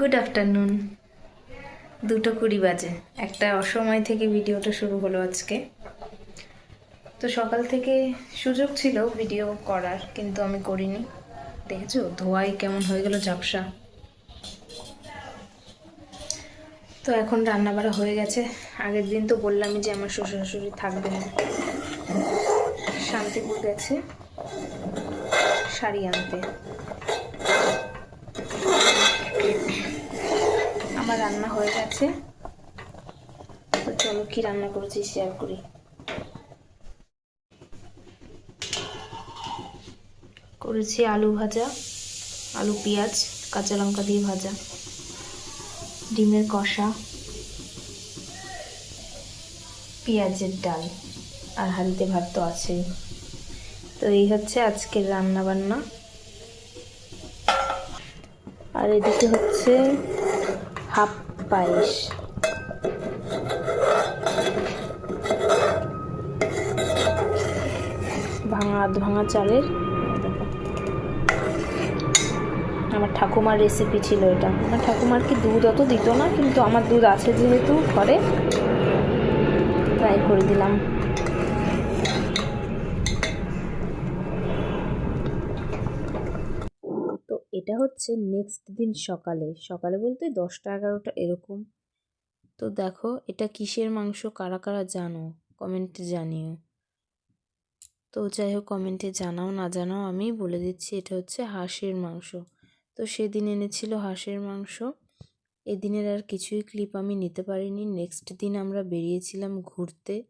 Good afternoon দুটো কুড়ি বাজে। একটা অসময় থেকে ভিডিওটা শুরু হলো আজকে। তো সকাল থেকে সুযোগ ছিল ভিডিও করার, কিন্তু আমি করিনি। দেখেছ? ধোয়াই কেমন হয়ে গেল ঝাপসা। তো এখন রান্না বাড়া হয়ে গেছে। আগের দিন তো বললামই যে আমার শ্বশুর শাশুড়ি থাকবে না। শান্তিপুর গেছে শাড়ি আনতে। আমার রান্না হয়ে গেছে। তো চলো কি রান্না করেছি শেয়ার করি। করেছি আলু ভাজা, আলু পেঁয়াজ, কাঁচা লঙ্কা দিয়ে ভাজা, ডিমের কষা, পেঁয়াজের ডাল আর হাঁড়িতে ভাত তো আছেই। তো এই হচ্ছে আজকের রান্না বান্না আর এদিকে হচ্ছে হাফ পায়েস। ভাঙা, আধ ভাঙা চালের। আমার ঠাকুমার রেসিপি ছিল এটা। আমার ঠাকুমার কি দুধ অত দিত না, কিন্তু আমার দুধ আছে যেহেতু ঘরে ট্রাই করে দিলাম তো এটা হচ্ছে নেক্সট দিন সকালে। সকালে বলতে দশটা, এগারোটা এরকম। তো দেখো, এটা কিসের মাংস? কারা কারা জানো? কমেন্টে জানিও। তো যাই হোক কমেন্টে জানাও, না জানাও, আমি বলে দিচ্ছি এটা হচ্ছে হাঁসের মাংস। তো সেদিন এনেছিল হাঁসের মাংস। এদিনের আর কিছুই ক্লিপ আমি নিতে পারিনি। নেক্সট দিন আমরা বেরিয়েছিলাম ঘুরতে।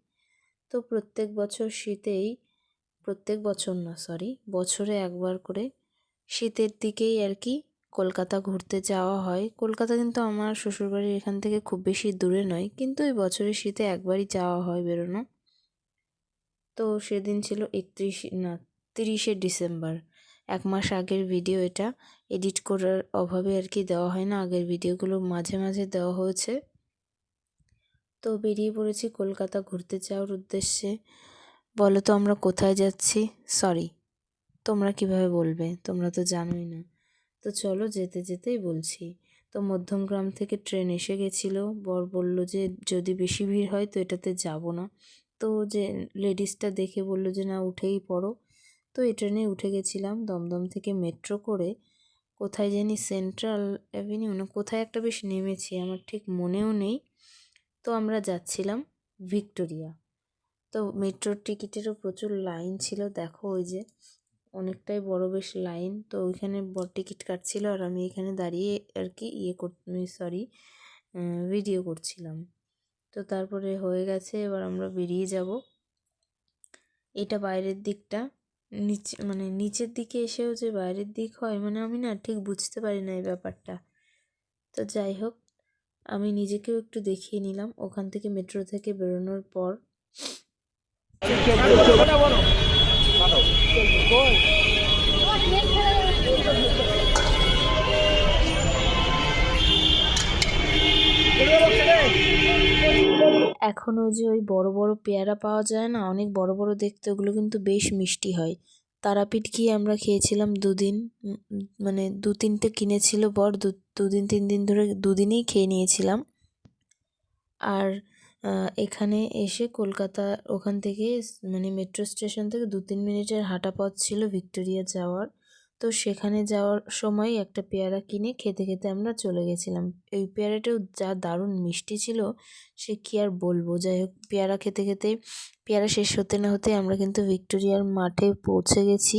তো প্রত্যেক বছর শীতেই, প্রত্যেক বছর না সরি বছরে একবার করে শীতের দিকেই আর কি কলকাতা ঘুরতে যাওয়া হয়। কলকাতা কিন্তু আমার শ্বশুরবাড়ির এখান থেকে খুব বেশি দূরে নয়, কিন্তু এই বছরের শীতে একবারই যাওয়া হয় বেরোনো। তো সেদিন ছিল একত্রিশ, না, তিরিশে ডিসেম্বর। এক মাস আগের ভিডিও এটা। এডিট করার অভাবে আর কি দেওয়া হয় না, আগের ভিডিওগুলো মাঝে মাঝে দেওয়া হয়েছে। তো বেরিয়ে পড়েছি কলকাতা ঘুরতে যাওয়ার উদ্দেশ্যে। বলো তো আমরা কোথায় যাচ্ছি? সরি। তোমরা কীভাবে বলবে? তোমরা তো জানোই না। তো চলো যেতে যেতেই বলছি। তো মধ্যমগ্রাম থেকে ট্রেন এসে গেছিল। বর বলল যে, যদি বেশি ভিড় হয় তো এটাতে যাব না। তো যে লেডিসটা দেখে বলল যে, না, উঠেই পড়ো। তো এই ট্রেনে উঠে গেছিলাম দমদম থেকে মেট্রো করে। কোথায় জানি সেন্ট্রাল অ্যাভিনিউ না, কোথায় একটা বেশ নেমেছি, আমার ঠিক মনেও নেই। তো আমরা যাচ্ছিলাম ভিক্টোরিয়া। তো মেট্রোর টিকিটেরও প্রচুর লাইন ছিল, দেখো ওই যে। অনেকটাই বড় বেশ লাইন। তো ওইখানে বড় টিকিট কাটছিল আর আমি এখানে দাঁড়িয়ে আর কি ইয়ে কর সরি ভিডিও করছিলাম। তো তারপরে হয়ে গেছে, এবার আমরা বেরিয়ে যাব। এটা বাইরের দিকটা। নিচে মানে নিচের দিকে এসেও যে বাইরের দিক হয় মানে আমি না ঠিক বুঝতে পারি না এই ব্যাপারটা। তো যাই হোক, আমি নিজেকেও একটু দেখিয়ে নিলাম। ওখান থেকে মেট্রো থেকে বেরোনোর পর। এখন ওই যে ওই বড় বড় পেয়ারা পাওয়া যায় না, অনেক বড় বড় দেখতে, ওগুলো কিন্তু বেশ মিষ্টি হয়। তারাপীঠ গিয়ে আমরা খেয়েছিলাম দুদিন মানে দু তিনটে কিনেছিল বর, দু, দুদিন, তিন দিন ধরে দুদিনেই খেয়ে নিয়েছিলাম। আর এখানে এসে কলকাতা ওখান থেকে মানে মেট্রো স্টেশন থেকে দু তিন মিনিটের হাঁটা পথ ছিল ভিক্টোরিয়া যাওয়ার। তো সেখানে যাওয়ার সময় একটা পেয়ারা কিনে খেতে খেতে আমরা চলে গেছিলাম। এই পেয়ারাটাও যা দারুণ মিষ্টি ছিল, সে কি আর বলব? যাই হোক, পেয়ারা খেতে খেতে, পেয়ারা শেষ হতে না হতে আমরা কিন্তু ভিক্টোরিয়ার মাঠে পৌঁছে গেছি।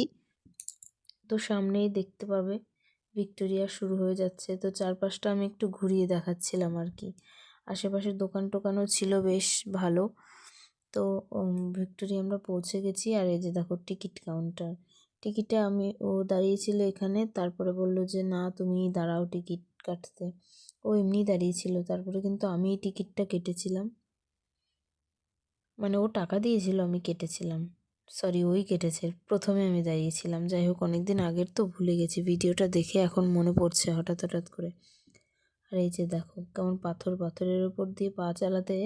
তো সামনেই দেখতে পাবে, ভিক্টোরিয়া শুরু হয়ে যাচ্ছে। তো চারপাশটা আমি একটু ঘুরিয়ে দেখাচ্ছিলাম আর কি। আশেপাশে দোকান টোকানও ছিল বেশ ভালো। তো ভিক্টোরিয়া আমরা পৌঁছে গেছি আর এই যে দেখো টিকিট কাউন্টার। টিকিটে আমি, ও দাঁড়িয়েছিল এখানে, তারপরে বলল যে, না, তুমি দাঁড়াও টিকিট কাটতে। ও এমনি দাঁড়িয়েছিল, তারপরে কিন্তু আমি টিকিটটা কেটেছিলাম। মানে ও টাকা দিয়েছিল, আমি কেটেছিলাম। সরি, ওই কেটেছে, প্রথমে আমি দাঁড়িয়েছিলাম। যাই হোক অনেক দিন আগের তো ভুলে গেছি, ভিডিওটা দেখে এখন মনে পড়ছে হঠাৎ হঠাৎ করে। আর এই যে দেখো, কেমন পাথর পাথরের উপর দিয়ে পা চালাতে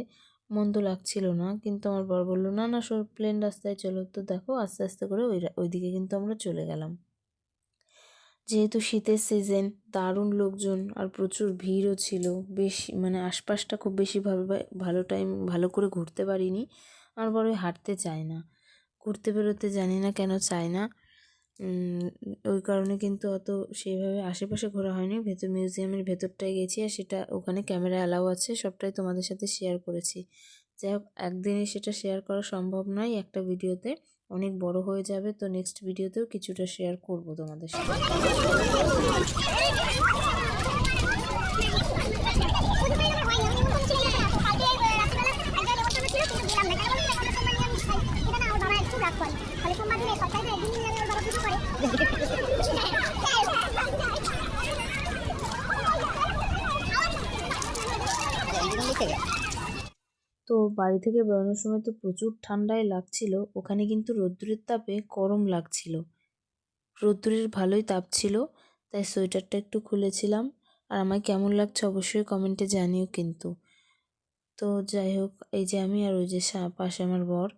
মন্দ লাগছিল না, কিন্তু আমার বর বলল, না না, সব প্লেন রাস্তায় চলো। তো দেখো, আস্তে আস্তে করে ওই ওইদিকে কিন্তু আমরা চলে গেলাম। যেহেতু শীতের সিজন দারুণ লোকজন আর প্রচুর ভিড়ও ছিল, বেশি মানে আশপাশটা খুব বেশি ভালো টাইম ভালো করে ঘুরতে পারিনি। আমার বড় হাঁটতে চায় না। ঘুরতে বেরোতে জানি না কেন চায় না। ওই কারণে কিন্তু অত সেইভাবে আশেপাশে ঘোরা হয়নি। ভেতর মিউজিয়ামের ভেতরটায় গেছি আর সেটা ওখানে ক্যামেরা অ্যালাউ আছে, সবটাই তোমাদের সাথে শেয়ার করেছি। যাই হোক, একদিনে সেটা শেয়ার করা সম্ভব নয় একটা ভিডিওতে, অনেক বড় হয়ে যাবে, তো নেক্সট ভিডিওতেও কিছুটা শেয়ার করব তোমাদের সাথে। বাড়ি থেকে বেরোনোর সময় তো প্রচুর ঠান্ডায় লাগছিল, ওখানে কিন্তু রোদ্দুরের তাপে গরম লাগছিল। রোদ্দুরের ভালোই তাপ ছিল, তাই সোয়েটারটা একটু খুলেছিলাম। আর আমায় কেমন লাগছে অবশ্যই কমেন্টে জানিও কিন্তু। তো যাই হোক, এই যে আমি আর ওই যে পাশে আমার বর।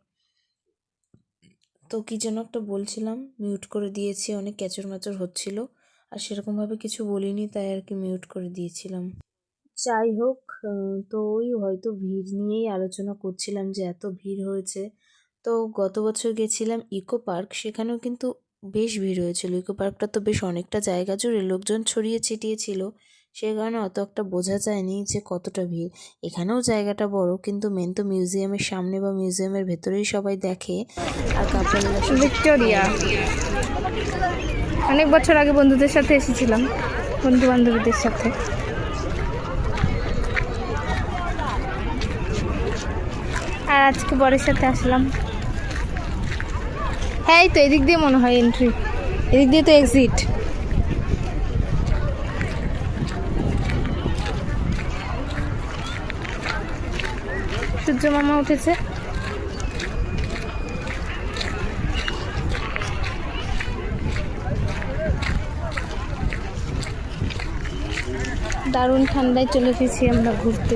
তো কী যেন একটা বলছিলাম, মিউট করে দিয়েছি, অনেক ক্যাচর ম্যাচর হচ্ছিল। আর সেরকমভাবে কিছু বলিনি, তাই আর কি মিউট করে দিয়েছিলাম। যাই হোক তো ওই হয়তো ভিড় নিয়েই আলোচনা করছিলাম যে এত ভিড় হয়েছে। তো গত বছর গেছিলাম ইকো পার্ক, সেখানেও কিন্তু বেশ ভিড় হয়েছিল। ইকো পার্কটা তো বেশ অনেকটা জায়গা জুড়ে লোকজন ছড়িয়ে ছিটিয়ে ছিল। সে কারণে অত একটা বোঝা যায়নি যে কতটা ভিড়। এখানেও জায়গাটা বড়, কিন্তু মেন তো মিউজিয়ামের সামনে বা মিউজিয়ামের ভেতরেই সবাই দেখে। আর ভিক্টোরিয়া। অনেক বছর আগে বন্ধুদের সাথে এসেছিলাম বন্ধু বান্ধবীদের সাথে। আর আজকে বরের সাথে আসলাম। হ্যাঁ তো, এদিক দিয়ে মনে হয় এন্ট্রি এদিক দিয়ে তো এক্সিট সূর্য মামা উঠেছে। দারুণ ঠান্ডায় চলে গেছি আমরা ঘুরতে।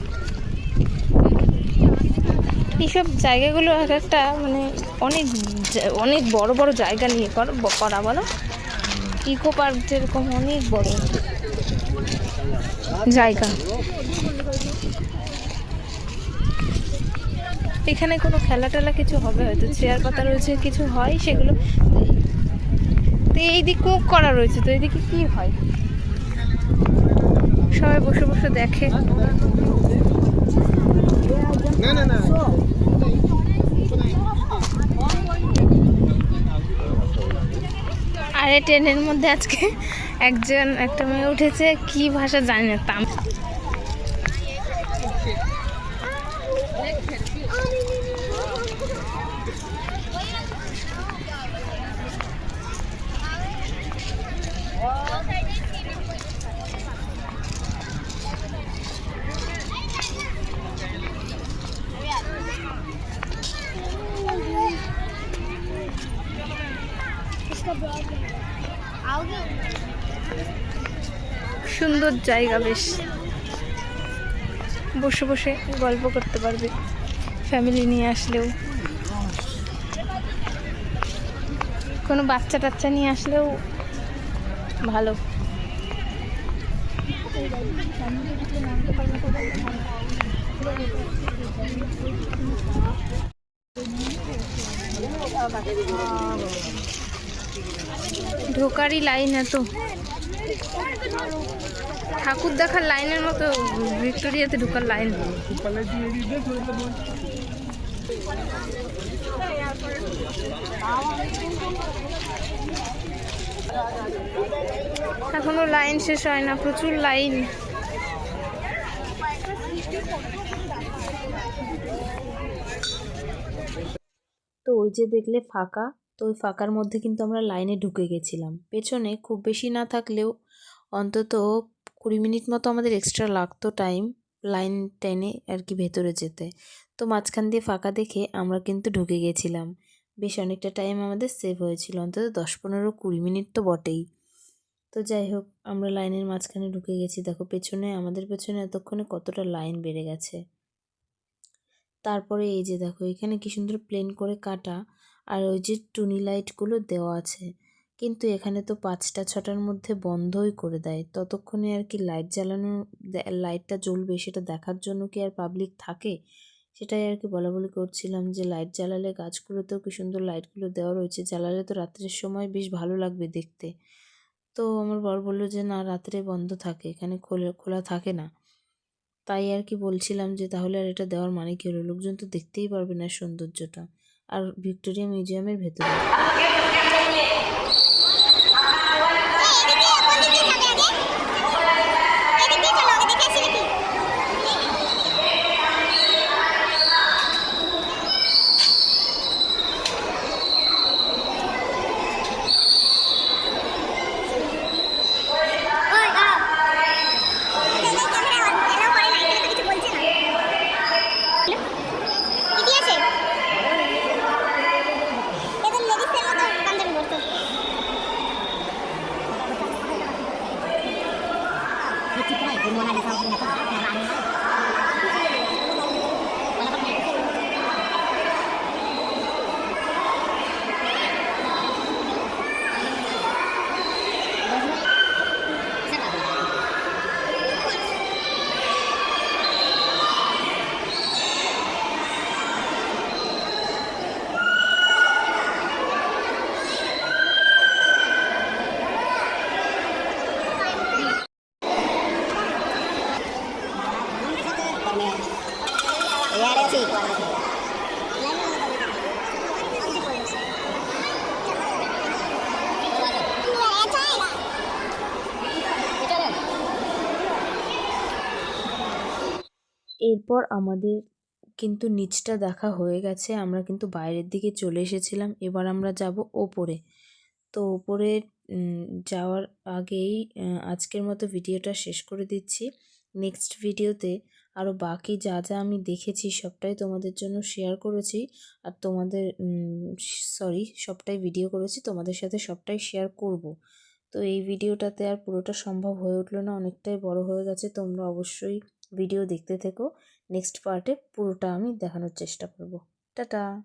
এইসব জায়গাগুলো এক একটা মানে অনেক অনেক বড় বড় জায়গা নিয়ে করা বলো। ইকো পার্ক যেরকম অনেক বড়। জায়গা। এখানে কোনো খেলা টেলা কিছু হবে? হয়তো চেয়ার পাতা রয়েছে, কিছু হয় সেগুলো? তো এই দিক মুখ করা রয়েছে, তো এইদিকে কি হয়? সবাই বসে বসে দেখে। না না না। আর ট্রেনের মধ্যে আজকে একজন একটা মেয়ে উঠেছে কি ভাষা জানি না তাম সুন্দর জায়গা বেশ। বসে বসে গল্প করতে পারবে। ফ্যামিলি নিয়ে আসলেও। কোনো বাচ্চা টাচ্চা নিয়ে আসলেও ভালো। ঢোকারই লাইন এত। ঠাকুর দেখার লাইনের মতো ভিক্টোরিয়াতে ঢোকার লাইন। এখনও লাইন শেষ হয় না, প্রচুর লাইন। তো ওই যে দেখলে ফাঁকা তো ওই ফাঁকার মধ্যে কিন্তু আমরা লাইনে ঢুকে গেছিলাম। পেছনে খুব বেশি না থাকলেও অন্তত কুড়ি মিনিট মতো আমাদের এক্সট্রা লাগতো টাইম লাইন টেনে আর কি ভেতরে যেতে। তো মাঝখান দিয়ে ফাঁকা দেখে আমরা কিন্তু ঢুকে গেছিলাম। বেশ অনেকটা টাইম আমাদের সেভ হয়েছিল, অন্তত দশ পনেরো কুড়ি মিনিট তো বটেই। তো যাই হোক, আমরা লাইনের মাঝখানে ঢুকে গেছি। দেখো পেছনে, আমাদের পেছনে এতক্ষণে কতটা লাইন বেড়ে গেছে। তারপরে এই যে দেখো, এখানে কি সুন্দর প্লেন করে কাটা। আর ওই যে টুনি লাইটগুলো দেওয়া আছে। কিন্তু এখানে তো পাঁচটা ছটার মধ্যে বন্ধই করে দেয়। ততক্ষণে আর কি লাইট জ্বালানো, লাইটটা জ্বলবে সেটা দেখার জন্য কি আর পাবলিক থাকে? সেটাই আর কি বলা বলি করছিলাম যে লাইট জ্বালালে গাছগুলোতেও কি সুন্দর লাইটগুলো দেওয়া রয়েছে। জ্বালালে তো রাত্রের সময় বেশ ভালো লাগবে দেখতে। তো আমার বর বলল যে, না, রাত্রে বন্ধ থাকে। এখানে খোলা খোলা থাকে না। তাই আর কি বলছিলাম যে, তাহলে আর এটা দেওয়ার মানে কী হলো? লোকজন তো দেখতেই পারবে না সৌন্দর্যটা। আর ভিক্টোরিয়া মিউজিয়ামের ভেতরে। এরপর আমাদের কিন্তু নিচটা দেখা হয়ে গেছে, আমরা কিন্তু বাইরের দিকে চলে এসেছিলাম, এবার আমরা যাব ওপরে। তো ওপরে যাওয়ার আগেই আজকের মতো ভিডিওটা শেষ করে দিচ্ছি। নেক্সট ভিডিওতে আরও বাকি যা যা আমি দেখেছি সবটাই তোমাদের জন্য শেয়ার করেছি। আর তোমাদের সরি সবটাই ভিডিও করেছি, তোমাদের সাথে সবটাই শেয়ার করব। তো এই ভিডিওটাতে আর পুরোটা সম্ভব হয়ে উঠল না, অনেকটাই বড় হয়ে গেছে। তোমরা অবশ্যই ভিডিও দেখতে থেকো। নেক্সট পার্টে পুরোটা আমি দেখানোর চেষ্টা করব। টাটা!